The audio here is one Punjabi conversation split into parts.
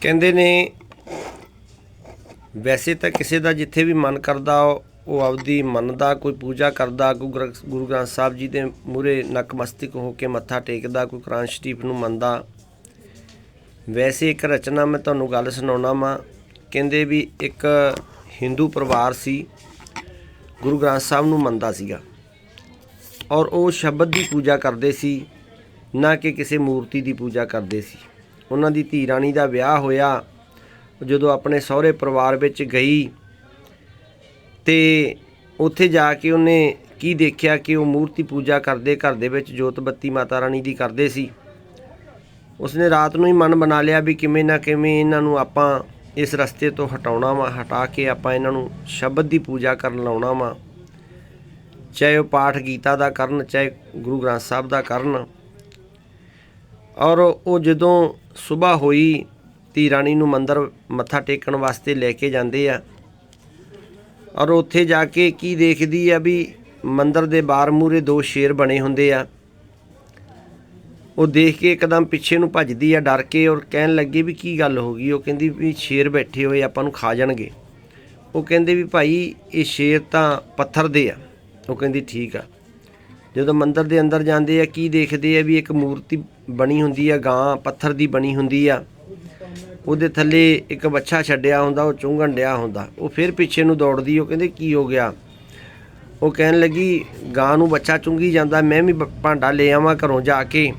ਕਹਿੰਦੇ ਨੇ, ਵੈਸੇ ਤਾਂ ਕਿਸੇ ਦਾ ਜਿੱਥੇ ਵੀ ਮਨ ਕਰਦਾ, ਉਹ ਆਪਦੀ ਮੰਨਦਾ ਕੋਈ ਪੂਜਾ ਕਰਦਾ ਕੋਈ ਗੁਰ- ਗੁਰੂ ਗ੍ਰੰਥ ਸਾਹਿਬ ਜੀ ਦੇ ਮੂਹਰੇ ਨਕਮਸਤਕ ਹੋ ਕੇ ਮੱਥਾ ਟੇਕਦਾ, ਕੋਈ ਕੁਰਾਨ ਸ਼ਰੀਫ ਨੂੰ ਮੰਨਦਾ। ਵੈਸੇ ਇੱਕ ਰਚਨਾ ਮੈਂ ਤੁਹਾਨੂੰ ਗੱਲ ਸੁਣਾਉਣਾ ਵਾਂ। ਕਹਿੰਦੇ ਵੀ ਇੱਕ ਹਿੰਦੂ ਪਰਿਵਾਰ ਸੀ, ਗੁਰੂ ਗ੍ਰੰਥ ਸਾਹਿਬ ਨੂੰ ਮੰਨਦਾ ਸੀਗਾ। ਔਰ ਉਹ ਸ਼ਬਦ ਦੀ ਪੂਜਾ ਕਰਦੇ ਸੀ, ਨਾ ਕਿ ਕਿਸੇ ਮੂਰਤੀ ਦੀ ਪੂਜਾ ਕਰਦੇ ਸੀ। ਉਹਨਾਂ ਦੀ ਧੀ ਰਾਣੀ ਦਾ ਵਿਆਹ ਹੋਇਆ, ਜਦੋਂ ਆਪਣੇ ਸਹੁਰੇ ਪਰਿਵਾਰ ਵਿੱਚ ਗਈ ਤੇ ਉੱਥੇ ਜਾ ਕੇ ਉਹਨੇ ਕੀ ਦੇਖਿਆ ਕਿ ਉਹ ਮੂਰਤੀ ਪੂਜਾ ਕਰਦੇ ਘਰ ਦੇ ਵਿੱਚ ਜੋਤ ਬੱਤੀ ਮਾਤਾ ਰਾਣੀ ਦੀ ਕਰਦੇ ਸੀ। ਉਸਨੇ ਰਾਤ ਨੂੰ ਹੀ ਮਨ ਬਣਾ ਲਿਆ ਵੀ ਕਿਵੇਂ ਨਾ ਕਿਵੇਂ ਇਹਨਾਂ ਨੂੰ ਆਪਾਂ ਇਸ ਰਸਤੇ ਤੋਂ ਹਟਾਉਣਾ ਵਾ, ਹਟਾ ਕੇ ਆਪਾਂ ਇਹਨਾਂ ਨੂੰ ਸ਼ਬਦ ਦੀ ਪੂਜਾ ਕਰਨ ਲਾਉਣਾ ਵਾ। ਚਾਹੇ ਉਹ ਪਾਠ ਗੀਤਾ ਦਾ ਕਰਨ, ਚਾਹੇ ਗੁਰੂ ਗ੍ਰੰਥ ਸਾਹਿਬ ਦਾ ਕਰਨ ਔਰ ਉਹ ਜਦੋਂ ਸਵੇਰ ਹੋਈ, ਧੀ ਰਾਣੀ ਨੂੰ ਮੰਦਰ ਮੱਥਾ ਟੇਕਣ ਵਾਸਤੇ ਲੈ ਕੇ ਜਾਂਦੇ ਆ। ਔਰ ਉੱਥੇ ਜਾ ਕੇ ਕੀ ਦੇਖਦੀ ਆ ਵੀ ਮੰਦਰ ਦੇ ਬਾਹਰ ਮੂਰੇ ਦੋ ਸ਼ੇਰ ਬਣੇ ਹੁੰਦੇ ਆ। ਉਹ ਦੇਖ ਕੇ ਇੱਕਦਮ ਪਿੱਛੇ ਨੂੰ ਭੱਜਦੀ ਆ, ਡਰ ਕੇ ਔਰ ਕਹਿਣ ਲੱਗੀ ਵੀ ਕੀ ਗੱਲ ਹੋ ਗਈ? ਉਹ ਕਹਿੰਦੀ ਵੀ ਸ਼ੇਰ ਬੈਠੇ ਹੋਏ ਆਪਾਂ ਨੂੰ ਖਾ ਜਾਣਗੇ। ਉਹ ਕਹਿੰਦੇ ਵੀ ਭਾਈ ਇਹ ਸ਼ੇਰ ਤਾਂ ਪੱਥਰ ਦੇ ਆ। ਉਹ ਕਹਿੰਦੀ ਠੀਕ ਆ। ਜਦੋਂ ਮੰਦਰ ਦੇ ਅੰਦਰ ਜਾਂਦੇ ਆ, ਕੀ ਦੇਖਦੇ ਆ ਵੀ ਇੱਕ ਮੂਰਤੀ ਬਣੀ ਹੁੰਦੀ ਆ, ਗਾਂ, ਪੱਥਰ ਦੀ ਬਣੀ ਹੁੰਦੀ ਆ। ਉਹਦੇ ਥੱਲੇ ਇੱਕ ਬੱਚਾ ਛੱਡਿਆ ਹੁੰਦਾ, ਉਹ ਚੁੰਗਣ ਡਿਆ ਹੁੰਦਾ। ਉਹ ਫਿਰ ਪਿੱਛੇ ਨੂੰ ਦੌੜਦੀ, ਉਹ ਕਹਿੰਦੇ, ਕੀ ਹੋ ਗਿਆ? ਉਹ ਕਹਿਣ ਲੱਗੀ, ਗਾਂ ਨੂੰ ਬੱਚਾ ਚੁੰਗੀ ਜਾਂਦਾ, ਮੈਂ ਵੀ ਬ- ਭਾਂਡਾ ਲੈ ਆਵਾਂ ਘਰੋਂ ਜਾ ਕੇ।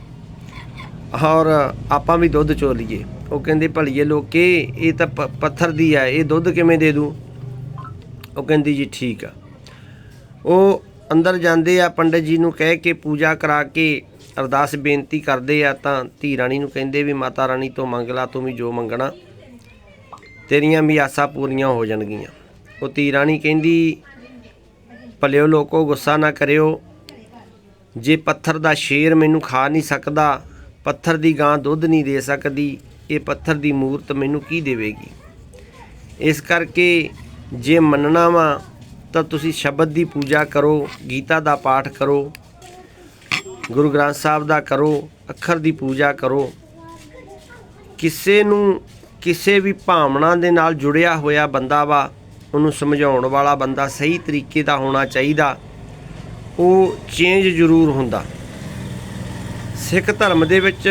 ਔਰ ਆਪਾਂ ਵੀ ਦੁੱਧ ਚੋ ਲਈਏ। ਉਹ ਕਹਿੰਦੇ, ਭਲੀਏ ਲੋਕੇ, ਇਹ ਤਾਂ ਪੱਥਰ ਦੀ ਆ, ਇਹ ਦੁੱਧ ਕਿਵੇਂ ਦੇ ਦੂੰ? ਉਹ ਕਹਿੰਦੀ, ਜੀ ਠੀਕ ਆ। ਉਹ ਅੰਦਰ ਜਾਂਦੇ ਆ, ਪੰਡਤ ਜੀ ਨੂੰ ਕਹਿ ਕੇ ਪੂਜਾ ਕਰਾ ਕੇ ਅਰਦਾਸ ਬੇਨਤੀ ਕਰਦੇ ਆ, ਤਾਂ ਧੀ ਰਾਣੀ ਨੂੰ ਕਹਿੰਦੇ ਵੀ ਮਾਤਾ ਰਾਣੀ ਤੋਂ ਮੰਗ ਲਾ, ਤੂੰ ਵੀ ਜੋ ਮੰਗਣਾ, ਤੇਰੀਆਂ ਵੀ ਆਸਾਂ ਪੂਰੀਆਂ ਹੋ ਜਾਣਗੀਆਂ। ਉਹ ਧੀ ਰਾਣੀ ਕਹਿੰਦੀ, ਭਲਿਓ ਲੋਕੋ, ਗੁੱਸਾ ਨਾ ਕਰਿਓ। ਜੇ ਪੱਥਰ ਦਾ ਸ਼ੇਰ ਮੈਨੂੰ ਖਾ ਨਹੀਂ ਸਕਦਾ, ਪੱਥਰ ਦੀ ਗਾਂ ਦੁੱਧ ਨਹੀਂ ਦੇ ਸਕਦੀ, ਇਹ ਪੱਥਰ ਦੀ ਮੂਰਤ ਮੈਨੂੰ ਕੀ ਦੇਵੇਗੀ? ਇਸ ਕਰਕੇ ਜੇ ਮੰਨਣਾ ਵਾ ਤਾਂ ਤੁਸੀਂ ਸ਼ਬਦ ਦੀ ਪੂਜਾ ਕਰੋ, ਗੀਤਾ ਦਾ ਪਾਠ ਕਰੋ, ਗੁਰੂ ਗ੍ਰੰਥ ਸਾਹਿਬ ਦਾ ਕਰੋ, ਅੱਖਰ ਦੀ ਪੂਜਾ ਕਰੋ। ਕਿਸੇ ਨੂੰ ਕਿਸੇ ਵੀ ਭਾਵਨਾ ਦੇ ਨਾਲ ਜੁੜਿਆ ਹੋਇਆ ਬੰਦਾ ਵਾ, ਉਹਨੂੰ ਸਮਝਾਉਣ ਵਾਲਾ ਬੰਦਾ ਸਹੀ ਤਰੀਕੇ ਦਾ ਹੋਣਾ ਚਾਹੀਦਾ। ਉਹ ਚੇਂਜ ਜ਼ਰੂਰ ਹੁੰਦਾ। ਸਿੱਖ ਧਰਮ ਦੇ ਵਿੱਚ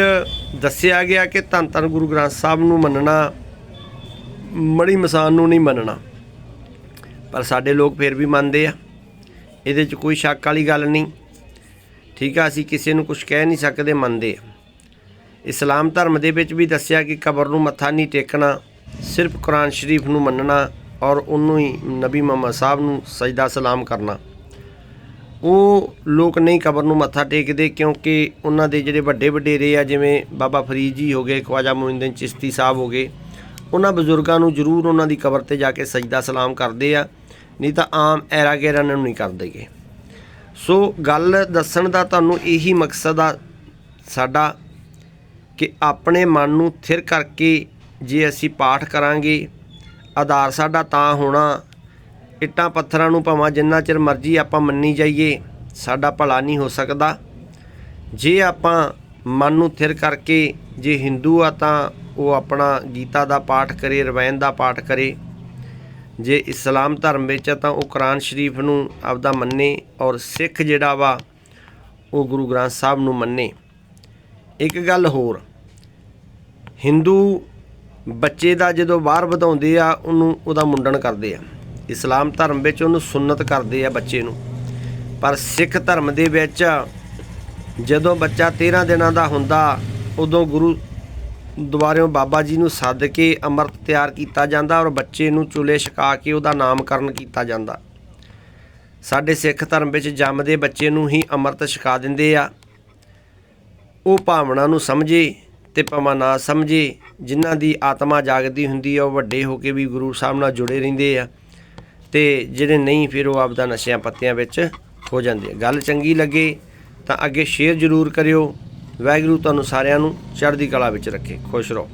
ਦੱਸਿਆ ਗਿਆ ਕਿ ਧੰਨ ਧੰਨ ਗੁਰੂ ਗ੍ਰੰਥ ਸਾਹਿਬ ਨੂੰ ਮੰਨਣਾ, ਮੜੀ ਮਸਾਨ ਨੂੰ ਨਹੀਂ ਮੰਨਣਾ। ਪਰ ਸਾਡੇ ਲੋਕ ਫਿਰ ਵੀ ਮੰਨਦੇ ਆ। ਇਹਦੇ 'ਚ ਕੋਈ ਸ਼ੱਕ ਵਾਲੀ ਗੱਲ ਨਹੀਂ। ਠੀਕ ਆ, ਅਸੀਂ ਕਿਸੇ ਨੂੰ ਕੁਝ ਕਹਿ ਨਹੀਂ ਸਕਦੇ, ਮੰਨਦੇ ਆ। ਇਸਲਾਮ ਧਰਮ ਦੇ ਵਿੱਚ ਵੀ ਦੱਸਿਆ ਕਿ ਕਬਰ ਨੂੰ ਮੱਥਾ ਨਹੀਂ ਟੇਕਣਾ, ਸਿਰਫ ਕੁਰਾਨ ਸ਼ਰੀਫ ਨੂੰ ਮੰਨਣਾ ਔਰ ਉਹਨੂੰ ਹੀ ਨਬੀ ਮੁਹੰਮਦ ਸਾਹਿਬ ਨੂੰ ਸਜਦਾ ਸਲਾਮ ਕਰਨਾ। ਉਹ ਲੋਕ ਨਹੀਂ ਕਬਰ ਨੂੰ ਮੱਥਾ ਟੇਕਦੇ ਕਿਉਂਕਿ ਉਹਨਾਂ ਦੇ ਜਿਹੜੇ ਵੱਡੇ ਵਡੇਰੇ ਆ, ਜਿਵੇਂ ਬਾਬਾ ਫਰੀਦ ਜੀ ਹੋ ਗਏ, ਖਵਾਜਾ ਮੋਇਨਦੀਨ ਚਿਸ਼ਤੀ ਸਾਹਿਬ ਹੋ ਗਏ ਉਹਨਾਂ ਬਜ਼ੁਰਗਾਂ ਨੂੰ ਜ਼ਰੂਰ ਉਹਨਾਂ ਦੀ ਕਬਰ ਤੇ ਜਾ ਕੇ ਸਜਦਾ ਸਲਾਮ ਕਰਦੇ ਆ, ਨਹੀਂ ਤਾਂ ਆਮ ਐਰਾ ਗੈਰਾ ਨੂੰ ਨਹੀਂ ਕਰਦੇਗੇ ਸੋ ਗੱਲ ਦੱਸਣ ਦਾ ਤੁਹਾਨੂੰ ਇਹੀ ਮਕਸਦ ਆ ਸਾਡਾ ਕਿ ਆਪਣੇ ਮਨ ਨੂੰ ਥਿਰ ਕਰਕੇ ਜੇ ਅਸੀਂ ਪਾਠ ਕਰਾਂਗੇ, ਆਧਾਰ ਸਾਡਾ ਤਾਂ ਹੋਣਾ, ਇੱਟਾਂ ਪੱਥਰਾਂ ਨੂੰ ਭਾਵੇਂ ਜਿੰਨਾ ਚਿਰ ਮਰਜ਼ੀ ਆਪਾਂ ਮੰਨੀ ਜਾਈਏ, ਸਾਡਾ ਭਲਾ ਨਹੀਂ ਹੋ ਸਕਦਾ। ਜੇ ਆਪਾਂ ਮਨ ਨੂੰ ਥਿਰ ਕਰਕੇ ਜੇ ਹਿੰਦੂ ਆ ਤਾਂ ਉਹ ਆਪਣਾ ਗੀਤਾ ਦਾ ਪਾਠ ਕਰੇ ਰਵਾਇਣ ਦਾ ਪਾਠ ਕਰੇ। ਜੇ ਇਸਲਾਮ ਧਰਮ ਵਿੱਚ ਆ ਤਾਂ ਉਹ ਕੁਰਾਨ ਸ਼ਰੀਫ ਨੂੰ ਆਪਦਾ ਮੰਨੇ ਔਰ ਸਿੱਖ ਜਿਹੜਾ ਵਾ, ਉਹ ਗੁਰੂ ਗ੍ਰੰਥ ਸਾਹਿਬ ਨੂੰ ਮੰਨੇ। ਇੱਕ ਗੱਲ ਹੋਰ, ਹਿੰਦੂ ਬੱਚੇ ਦਾ ਜਦੋਂ ਬਾਹਰ ਵਧਾਉਂਦੇ ਆ, ਉਹਨੂੰ ਉਹਦਾ ਮੁੰਡਨ ਕਰਦੇ ਆ। ਇਸਲਾਮ ਧਰਮ ਵਿੱਚ ਉਹਨੂੰ ਸੁੰਨਤ ਕਰਦੇ ਆ ਬੱਚੇ ਨੂੰ। ਪਰ ਸਿੱਖ ਧਰਮ ਦੇ ਵਿੱਚ ਜਦੋਂ ਬੱਚਾ 13 ਦਿਨਾਂ ਦਾ ਹੁੰਦਾ, ਉਦੋਂ ਗੁਰੂ ਦੁਆਰਿਓਂ ਬਾਬਾ ਜੀ ਨੂੰ ਸੱਦ ਕੇ ਅੰਮ੍ਰਿਤ ਤਿਆਰ ਕੀਤਾ ਜਾਂਦਾ ਔਰ ਬੱਚੇ ਨੂੰ ਚੁੱਲ੍ਹੇ ਛਕਾ ਕੇ ਉਹਦਾ ਨਾਮਕਰਨ ਕੀਤਾ ਜਾਂਦਾ। ਸਾਡੇ ਸਿੱਖ ਧਰਮ ਵਿੱਚ ਜੰਮਦੇ ਬੱਚੇ ਨੂੰ ਹੀ ਅੰਮ੍ਰਿਤ ਛਕਾ ਦਿੰਦੇ ਆ। ਉਹ ਭਾਵਨਾ ਨੂੰ ਸਮਝੇ ਤੇ ਭਾਵੇਂ ਨਾ ਸਮਝੇ, ਜਿਨ੍ਹਾਂ ਦੀ ਆਤਮਾ ਜਾਗਦੀ ਹੁੰਦੀ ਆ, ਉਹ ਵੱਡੇ ਹੋ ਕੇ ਵੀ ਗੁਰੂ ਸਾਹਿਬ ਨਾਲ ਜੁੜੇ ਰਹਿੰਦੇ ਆ ਤੇ ਜਿਹੜੇ ਨਹੀਂ, ਫਿਰ ਉਹ ਆਪਦਾ ਨਸ਼ਿਆਂ ਪੱਤਿਆਂ ਵਿੱਚ ਹੋ ਜਾਂਦੇ ਆ। ਗੱਲ ਚੰਗੀ ਲੱਗੇ ਤਾਂ ਅੱਗੇ ਸ਼ੇਅਰ ਜ਼ਰੂਰ ਕਰਿਓ। ਵਾਹਿਗੁਰੂ ਤੁਹਾਨੂੰ ਸਾਰਿਆਂ ਨੂੰ ਚੜ੍ਹਦੀ ਕਲਾ ਵਿੱਚ ਰੱਖੇ। ਖੁਸ਼ ਰਹੋ।